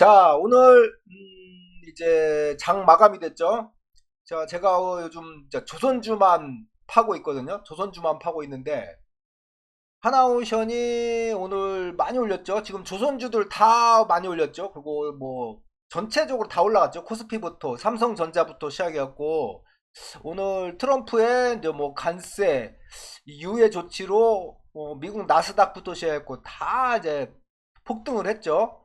자, 오늘 음, 이제 장 마감이 됐죠. 자, 제가 어, 요즘 조선주만 파고 있거든요. 조선주만 파고 있는데 하나오션이 오늘 많이 올렸죠. 지금 조선주들 다 많이 올렸죠. 그리고 뭐 전체적으로 다 올라갔죠. 코스피부터 삼성전자부터 시작해갖고 오늘 트럼프의 이제 뭐 관세 유예 조치로 어, 미국 나스닥부터 시작했고 다 이제 폭등을 했죠.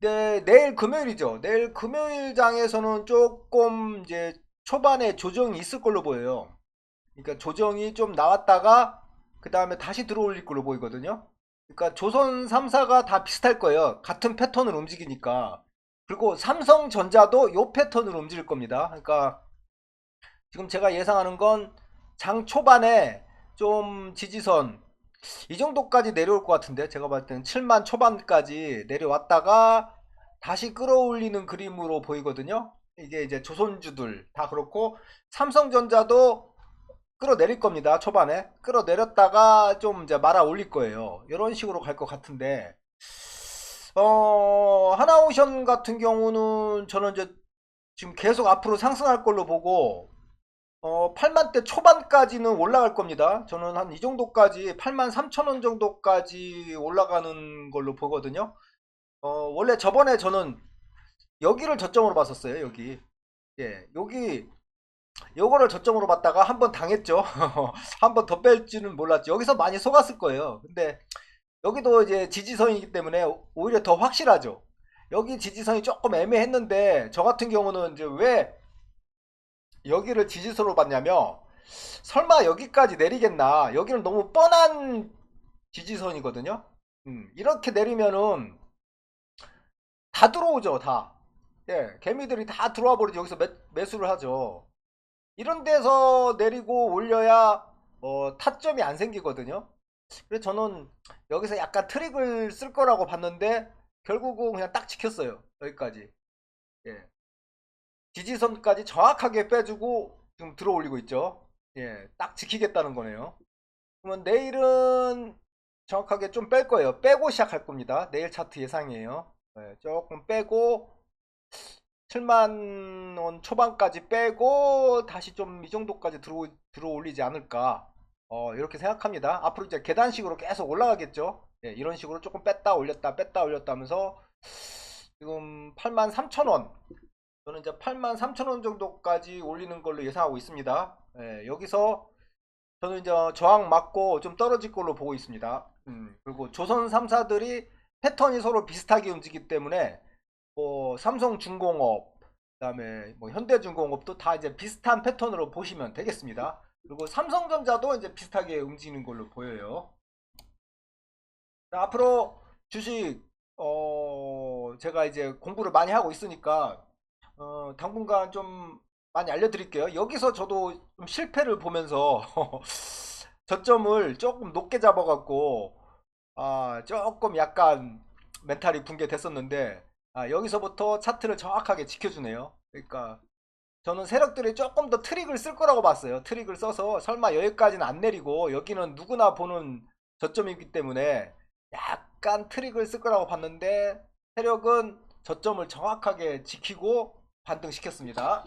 네, 내일 금요일이죠. 내일 금요일장에서는 조금 이제 초반에 조정이 있을 걸로 보여요. 그러니까 조정이 좀 나왔다가 그 다음에 다시 들어올릴 걸로 보이거든요. 그러니까 조선 3사가 다 비슷할 거예요. 같은 패턴을 움직이니까. 그리고 삼성전자도 요 패턴으로 움직일 겁니다. 그러니까 지금 제가 예상하는 건 장 초반에 좀 지지선 이 정도까지 내려올 것 같은데 제가 봤을 때는 7만 초반까지 내려왔다가 다시 끌어올리는 그림으로 보이거든요. 이게 이제 조선주들 다 그렇고 삼성전자도 끌어내릴 겁니다. 초반에 끌어내렸다가 좀 이제 말아 올릴 거예요. 이런 식으로 갈 것 같은데 어 하나오션 같은 경우는 저는 이제 지금 계속 앞으로 상승할 걸로 보고 어, 8만대 초반까지는 올라갈 겁니다. 저는 한 이 정도까지 8만 3천 원 정도까지 올라가는 걸로 보거든요. 어, 원래 저번에 저는 여기를 저점으로 봤었어요. 여기. 예, 여기 요거를 저점으로 봤다가 한 번 당했죠. 한 번 더 뺄지는 몰랐죠. 여기서 많이 속았을 거예요. 근데 여기도 이제 지지선이기 때문에 오히려 더 확실하죠. 여기 지지선이 조금 애매했는데 저 같은 경우는 이제 왜 여기를 지지선으로 봤냐면 설마 여기까지 내리겠나? 여기는 너무 뻔한 지지선이거든요? 음, 이렇게 내리면은 다 들어오죠 다. 예, 개미들이 다 들어와 버리죠. 여기서 매, 매수를 하죠. 이런 데서 내리고 올려야 어, 타점이 안 생기거든요? 그래서 저는 여기서 약간 트릭을 쓸 거라고 봤는데 결국은 그냥 딱 지켰어요 여기까지. 예. 지지선까지 정확하게 빼주고 지금 들어 올리고 있죠. 예, 딱 지키겠다는 거네요. 그러면 내일은 정확하게 좀 뺄 거예요. 빼고 시작할 겁니다. 내일 차트 예상이에요. 예, 조금 빼고 7만 원 초반까지 빼고 다시 좀 이 정도까지 들어, 들어 올리지 않을까. 어, 이렇게 생각합니다. 앞으로 이제 계단식으로 계속 올라가겠죠. 예, 이런 식으로 조금 뺐다 올렸다 뺐다 올렸다 하면서 지금 8만 3천 원 저는 이제 8만 3천 원 정도까지 올리는 걸로 예상하고 있습니다. 예, 여기서 저는 이제 저항 맞고 좀 떨어질 걸로 보고 있습니다. 음, 그리고 조선 3사들이 패턴이 서로 비슷하게 움직이기 때문에 뭐 삼성중공업, 그다음에 뭐 현대중공업도 다 이제 비슷한 패턴으로 보시면 되겠습니다. 그리고 삼성전자도 이제 비슷하게 움직이는 걸로 보여요. 자, 앞으로 주식 어 제가 이제 공부를 많이 하고 있으니까 어, 당분간 좀 많이 알려드릴게요. 여기서 저도 좀 실패를 보면서 저점을 조금 높게 잡아갖고 아, 조금 약간 멘탈이 붕괴됐었는데 아, 여기서부터 차트를 정확하게 지켜주네요. 그러니까 저는 세력들이 조금 더 트릭을 쓸 거라고 봤어요. 트릭을 써서 설마 여기까지는 안 내리고 여기는 누구나 보는 저점이기 때문에 약간 트릭을 쓸 거라고 봤는데 세력은 저점을 정확하게 지키고 반등시켰습니다.